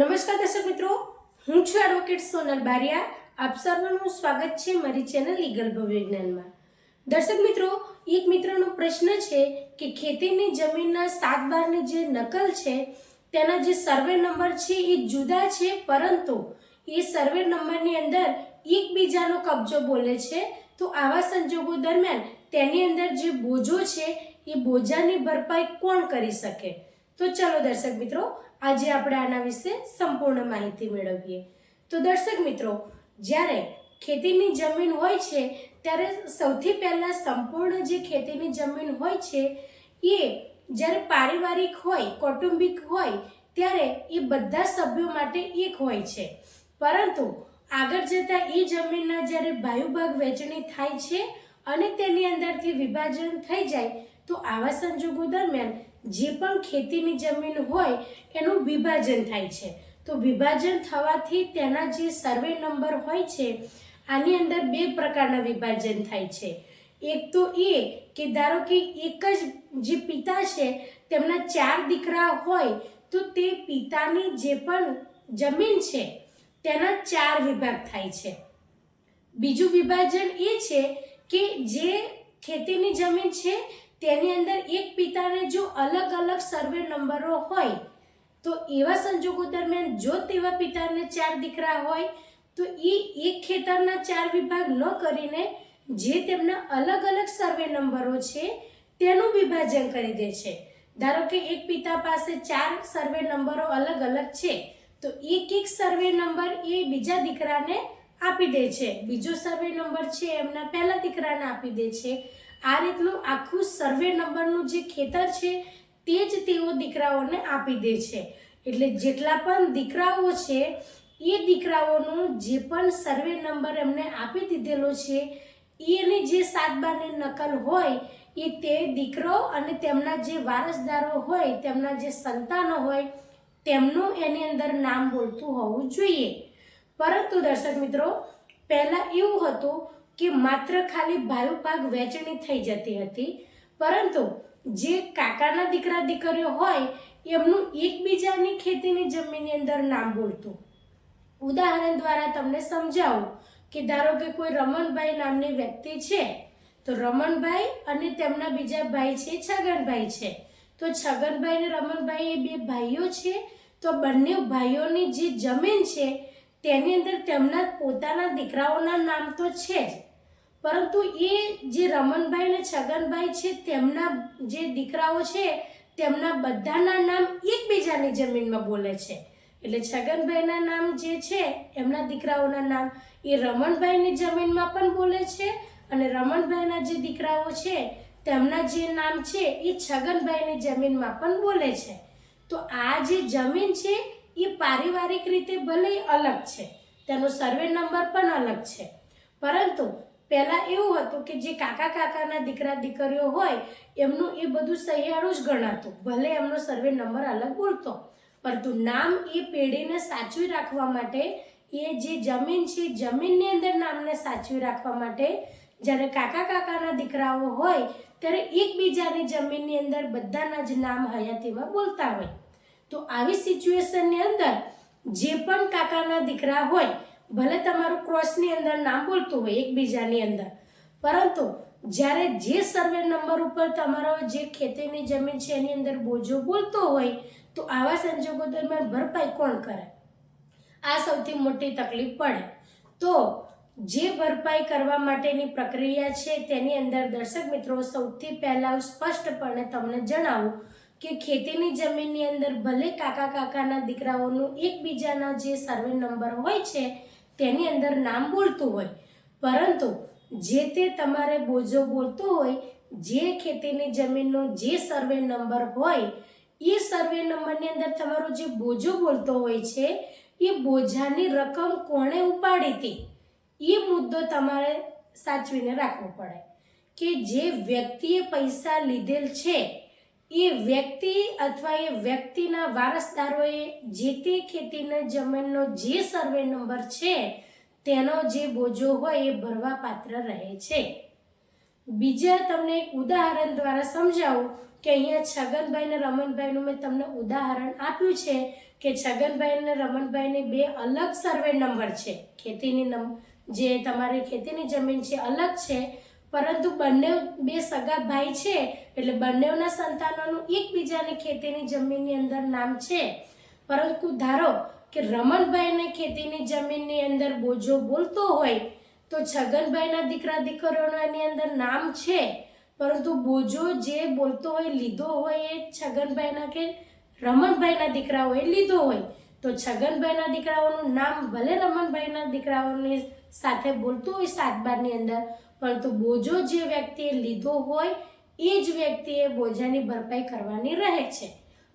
નમસ્કાર દર્શક મિત્રો, હું છું એડવોકેટ સોનલ બારિયા. આપ સર્વનું સ્વાગત છે મારી ચેનલ લીગલ ભવિજ્ઞાનમાં દર્શક મિત્રો, એક મિત્રનો પ્રશ્ન છે કે ખેતીની જમીનના સાત બારની જે નકલ છે, તેના જે સર્વે નંબર છે એ જુદા છે, પરંતુ એ સર્વે નંબરની અંદર એકબીજાનો કબજો બોલે છે. તો આવા સંજોગો દરમિયાન તેની અંદર જે બોજો છે, એ બોજાની ભરપાઈ કોણ કરી શકે? તો ચલો દર્શક મિત્રો આજે આપણે આના વિશે સંપૂર્ણ માહિતી મેળવીએ. તો દર્શક મિત્રો, જ્યારે ખેતીની જમીન હોય છે, ત્યારે સૌથી પહેલાં સંપૂર્ણ જે ખેતીની જમીન હોય છે, એ જ્યારે પારિવારિક હોય, કૌટુંબિક હોય, ત્યારે એ બધા સભ્યો માટે એક હોય છે. પરંતુ આગળ જતાં એ જમીનના જ્યારે ભાયુભાગ વહેંચણી થાય છે અને તેની અંદરથી વિભાજન થઈ જાય, તો આવા સંજોગો દરમિયાન જે પણ ખેતીની જમીન હોય, એનું વિભાજન થાય છે. તો વિભાજન થવાથી તેના જે સર્વે નંબર હોય છે, આની અંદર બે પ્રકારના વિભાજન થાય છે. એક તો એ કે ધારો કે એક જ જે પિતા છે, તેમના ચાર દીકરા હોય, તો તે પિતાની જે પણ જમીન છે, તેના ચાર વિભાગ થાય છે. બીજું વિભાજન એ છે કે જે ખેતીની જમીન છે તેની અંદર એક પિતાને જો અલગ અલગ સર્વે નંબરો હોય, તો એવા સંજોગો દરમિયાન જો તેવા પિતાને ચાર દીકરા હોય, તો એ એક ખેતરના ચાર વિભાગ ન કરીને જે તેમના અલગ અલગ સર્વે નંબરો છે, તેનું વિભાજન કરી દે છે. ધારો કે એક પિતા પાસે ચાર સર્વે નંબરો અલગ અલગ છે, તો એક એક સર્વે નંબર એ બીજા દીકરાને આપી દે છે. બીજો સર્વે નંબર છે, એમના પહેલા દીકરાને આપી દે છે. આ રીતનું આખું સર્વે નંબરનું જે ખેતર છે, તે જ તેઓ દીકરાઓને આપી દે છે. એટલે જેટલા પણ દીકરાઓ છે, એ દીકરાઓનું જે પણ સર્વે નંબર એમને આપી દીધેલો છે, એની જે સાતબારની નકલ હોય, એ તે દીકરો અને તેમના જે વારસદારો હોય, તેમના જે સંતાનો હોય, તેમનું એની અંદર નામ બોલતું હોવું જોઈએ. પરંતુ દર્શક મિત્રો, પહેલાં એવું હતું કે માત્ર ખાલી ભાયો પાક વહેંચણી થઈ જતી હતી, પરંતુ જે કાકાના દીકરા દીકરીઓ હોય, એમનું એકબીજાની ખેતીની જમીનની અંદર નામ બોલતું. ઉદાહરણ દ્વારા તમને સમજાવું કે ધારો કે કોઈ રમણભાઈ નામની વ્યક્તિ છે, તો રમણભાઈ અને તેમના બીજા ભાઈ છે, છગનભાઈ છે. તો છગનભાઈ અને રમણભાઈ એ બે ભાઈઓ છે, તો બંને ભાઈઓની જે જમીન છે, તેની અંદર તેમના પોતાના દીકરાઓના નામ તો છે જ. પરંતુ એ જે રમણભાઈ અને છગનભાઈ છે, તેમના જે દીકરાઓ છે, તેમના બધાના નામ એકબીજાની જમીનમાં બોલે છે. એટલે છગનભાઈના નામ જે છે, એમના દીકરાઓના નામ એ રમણભાઈની જમીનમાં પણ બોલે છે અને રમણભાઈના જે દીકરાઓ છે, તેમના જે નામ છે, એ છગનભાઈની જમીનમાં પણ બોલે છે. તો આ જે જમીન છે, એ પારિવારિક રીતે ભલે અલગ છે, તેનો સર્વે નંબર પણ અલગ છે. પરંતુ પહેલાં એવું હતું કે જે કાકા કાકાના દીકરા દીકરીઓ હોય, એમનું એ બધું સહિયાળું જ ગણાતું. ભલે એમનો સર્વે નંબર અલગ બોલતો પરંતુ નામ એ પેઢીને સાચવી રાખવા માટે, એ જે જમીન છે, જમીનની અંદર નામને સાચવી રાખવા માટે, જ્યારે કાકા કાકાના દીકરાઓ હોય, ત્યારે એકબીજાની જમીનની અંદર બધાના જ નામ હયાતીમાં બોલતા હોય. તો આવી સિચ્યુએશનની અંદર, જે પણ કાકાના દીકરા હોય ભલે તમારું ક્રોસની અંદર નામ બોલતું હોય, એકબીજાની અંદર. પરંતુ જ્યારે જે સર્વે નંબર ઉપર તમારો જે ખેતીની જમીન છે, એની અંદર બોજો બોલતો હોય, તો આવા સંજોગો દરમિયાન ભરપાઈ કોણ કરે? આ સૌથી મોટી તકલીફ પડે. તો જે ભરપાઈ કરવા માટેની પ્રક્રિયા છે, તેની અંદર દર્શક મિત્રો, સૌથી પહેલાં સ્પષ્ટપણે તમને જણાવું કે ખેતીની જમીનની અંદર ભલે કાકા કાકાના દીકરાઓનું એકબીજાના જે સર્વે નંબર હોય છે તેની અંદર નામ બોલતું હોય. પરંતુ જે તે તમારે બોજો બોલતો હોય, જે ખેતીની જમીનનો જે સર્વે નંબર હોય, એ સર્વે નંબરની અંદર તમારો જે બોજો બોલતો હોય છે, એ બોજાની રકમ કોણે ઉપાડી હતી? એ મુદ્દો તમારે સાચવીને રાખવો પડે કે જે વ્યક્તિએ પૈસા લીધેલ છે એ વ્યક્તિ અથવા એ વ્યક્તિના વારસદારોએ જે તે ખેતીના જમીનનો જે સર્વે નંબર છે, તેનો જે બોજો હોય એ ભરવા પાત્ર રહે છે. બીજા તમને એક ઉદાહરણ દ્વારા સમજાવું કે અહીંયા છગનભાઈ ને રમણભાઈનું મેં તમને ઉદાહરણ આપ્યું છે કે છગનભાઈ અને રમણભાઈને બે અલગ સર્વે નંબર છે. ખેતીની જે તમારી ખેતીની જમીન છે અલગ છે પરંતુ બંને બે સગા ભાઈ છે, એટલે બંનેના સંતાનોનું એકબીજાની ખેતીની જમીનની અંદર નામ છે. પરંતુ ધારો કે રમણભાઈને ખેતીની જમીનની અંદર બોજો બોલતો હોય, તો છગનભાઈના દીકરા દીકરીઓના એની અંદર નામ છે. પરંતુ બોજો જે બોલતો હોય, લીધો હોય એ છગનભાઈના કે રમણભાઈના દીકરાઓએ લીધો હોય, તો છગનભાઈના દીકરાઓનું નામ ભલે રમણભાઈના દીકરાઓની સાથે બોલતું હોય સાત બારની અંદર, પરંતુ બોજો જે વ્યક્તિએ લીધો હોય, એ જ વ્યક્તિએ બોજાની ભરપાઈ કરવાની રહે છે.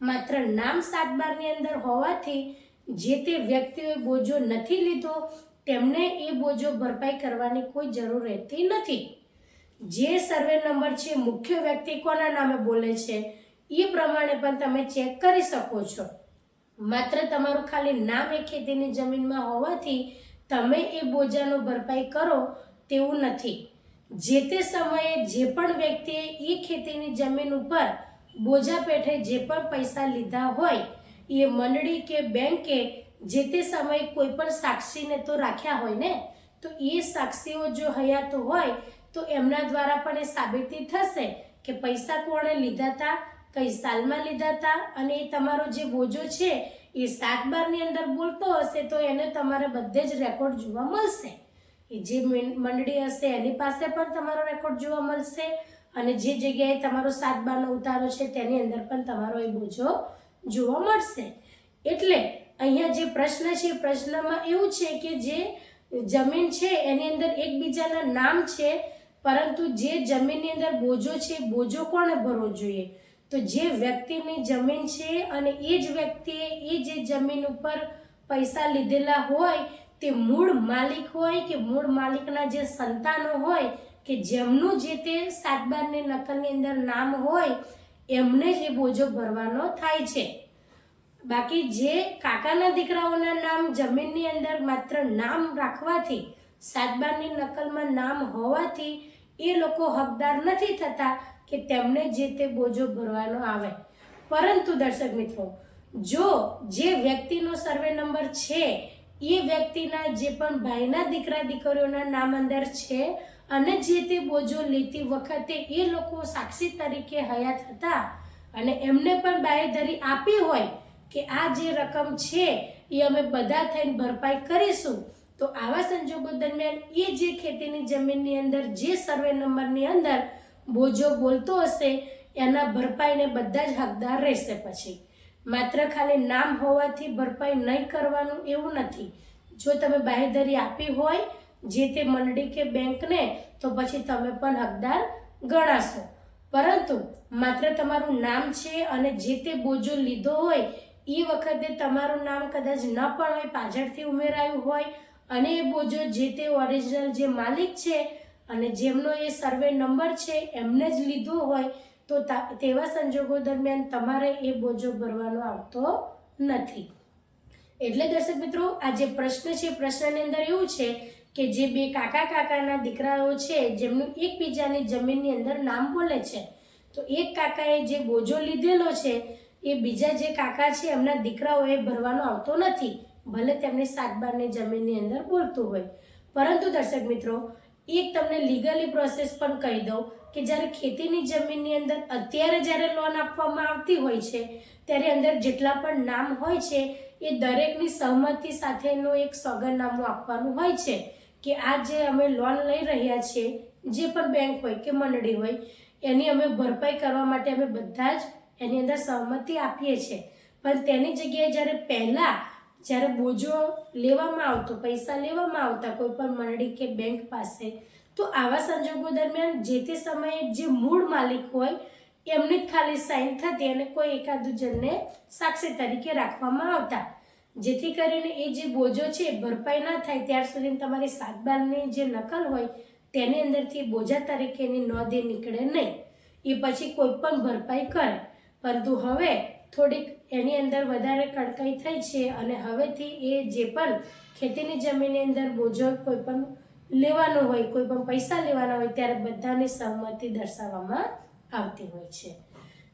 માત્ર નામ સાત બારની અંદર હોવાથી, જે તે વ્યક્તિએ બોજો નથી લીધો, તેમને એ બોજો ભરપાઈ કરવાની કોઈ જરૂર રહેતી નથી. જે સર્વે નંબર છે, મુખ્ય વ્યક્તિ કોના નામે બોલે છે, એ પ્રમાણે પણ તમે ચેક કરી શકો છો. માત્ર તમારું ખાલી નામ એ ખેતીની જમીનમાં હોવાથી તમે એ બોજાનો ભરપાઈ કરો તેવું નથી. જે તે સમયે જે પણ વ્યક્તિએ એ ખેતીની જમીન ઉપર બોજા પેઠે જે પણ પૈસા લીધા હોય, એ મંડળી કે બેંકે જે તે સમયે કોઈ પણ સાક્ષીને તો રાખ્યા હોય ને, તો એ સાક્ષીઓ જો હયાત હોય, તો એમના દ્વારા પણ એ સાબિતી થશે કે પૈસા કોણે લીધા હતા કઈ સાલમાં લીધા હતા અને એ તમારો જે બોજો છે, એ સાત બારની અંદર બોલતો હશે તો એને તમારે બધે જ રેકોર્ડ જોવા મળશે. એ જે મંડળી હશે એની પાસે પણ તમારો રેકોર્ડ જોવા મળશે અને જે જગ્યાએ તમારો સાત બારનો ઉતારો છે તેની અંદર પણ તમારો એ બોજો જોવા મળશે. એટલે અહીંયા જે પ્રશ્ન છે, એ પ્રશ્નમાં એવું છે કે જે જમીન છે એની અંદર એકબીજાના નામ છે, પરંતુ જે જમીનની અંદર બોજો છે એ બોજો કોણે ભરવો જોઈએ? તો જે વ્યક્તિની જમીન છે અને એ જ વ્યક્તિએ એ જે જમીન ઉપર પૈસા લીધેલા હોય, તે મૂળ માલિક હોય કે મૂળ માલિકના જે સંતાનો હોય કે જેમનું જે તે સાતબારની નકલની અંદર નામ હોય, એમને જ એ બોજો ભરવાનો થાય છે. બાકી જે કાકાના દીકરાઓના નામ જમીનની અંદર માત્ર નામ રાખવાથી, સાતબારની નકલમાં નામ હોવાથી એ લોકો હકદાર નથી થતા કે તેમને જે તે બોજો ભરવાનો આવે. પરંતુ દર્શક મિત્રો, જો જે વ્યક્તિનો સર્વે નંબર છે, એ વ્યક્તિના જે પણ ભાઈના દીકરા દીકરીઓના નામ અંદર છે અને જે તે બોજો લેતી વખતે એ લોકો સાક્ષી તરીકે હયાત હતા અને એમને પણ બાહેધરી આપી હોય કે આ જે રકમ છે, એ અમે બધા થઈને ભરપાઈ કરીશું, તો આવા સંજોગો દરમિયાન એ જે ખેતીની જમીનની અંદર, જે સર્વે નંબરની અંદર બોજો બોલતો હશે, એના ભરપાઈને બધા જ હકદાર રહેશે પછી. માત્ર ખાલી નામ હોવાથી ભરપાઈ નહીં કરવાનું એવું નથી. જો તમે બાહેધરી આપી હોય, જે તે મંડળી કે બેંકને, તો પછી તમે પણ હકદાર ગણાશો. પરંતુ માત્ર તમારું નામ છે અને જે તે બોજો લીધો હોય એ વખતે તમારું નામ કદાચ ન પણ હોય, પાછળથી ઉમેરાયું હોય, અને એ બોજો જે તે ઓરિજિનલ જે માલિક છે અને જેમનો એ સર્વે નંબર છે, એમને જ લીધો હોય, તો તેવા સંજોગો દરમિયાન તમારે એ બોજો ભરવાનો આવતો નથી. એટલે દર્શક મિત્રો, આ જે પ્રશ્ન છે પ્રશ્નની અંદર એવું છે કે જે બે કાકા કાકાના દીકરાઓ છે, જેમનું એકબીજાની જમીનની અંદર નામ બોલે છે, તો એક કાકાએ જે બોજો લીધેલો છે, એ બીજા જે કાકા છે, એમના દીકરાઓએ ભરવાનો આવતો નથી, ભલે તેમની સાતબારની જમીનની અંદર બોલતું હોય. પરંતુ દર્શક મિત્રો એક તમને લીગલી પ્રોસેસ પણ કહી દઉં કે જ્યારે ખેતીની જમીનની અંદર અત્યારે જ્યારે લોન આપવામાં આવતી હોય છે, ત્યારે અંદર જેટલા પણ નામ હોય છે, એ દરેકની સહમતિ સાથેનું એક સોગંદનામું આપવાનું હોય છે કે આ જે અમે લોન લઈ રહ્યા છીએ, જે પણ બેંક હોય કે મંડળી હોય, એની અમે ભરપાઈ કરવા માટે અમે બધા જ એની અંદર સહમતિ આપીએ છીએ. પણ તેની જગ્યાએ જ્યારે પહેલાં જ્યારે બોજો લેવામાં આવતો, પૈસા લેવામાં આવતા કોઈ પણ મંડળી કે બેંક પાસે, તો આવા સંજોગો દરમિયાન જે તે સમયે જે મૂળ માલિક હોય, એમને જ ખાલી સાઇન થતી અને કોઈ એકાદ જણને સાક્ષી તરીકે રાખવામાં આવતા. જેથી કરીને એ જે બોજો છે ભરપાઈ ના થાય, ત્યાર સુધી તમારી સાતબારની જે નકલ હોય, તેની અંદરથી બોજા તરીકેની નોંધે નીકળે નહીં. એ પછી કોઈ પણ ભરપાઈ કરે. પરંતુ હવે થોડીક એની અંદર વધારે કડકાઈ થઈ છે અને હવેથી એ જે પણ ખેતીની જમીનની અંદર બોજો કોઈ પણ લેવાનો હોય, કોઈ પણ પૈસા લેવાના હોય, ત્યારે બધાની સહમતિ દર્શાવવામાં આવતી હોય છે.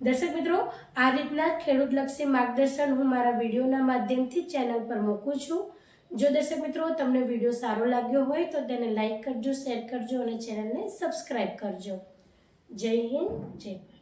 દર્શક મિત્રો, આ રીતના ખેડૂતલક્ષી માર્ગદર્શન હું મારા વિડીયોના માધ્યમથી ચેનલ પર મૂકું છું. જો દર્શક મિત્રો, તમને વીડિયો સારો લાગ્યો હોય તો તેને લાઈક કરજો, શેર કરજો અને ચેનલને સબસ્ક્રાઈબ કરજો. જય હિન્દ, જય ભારત.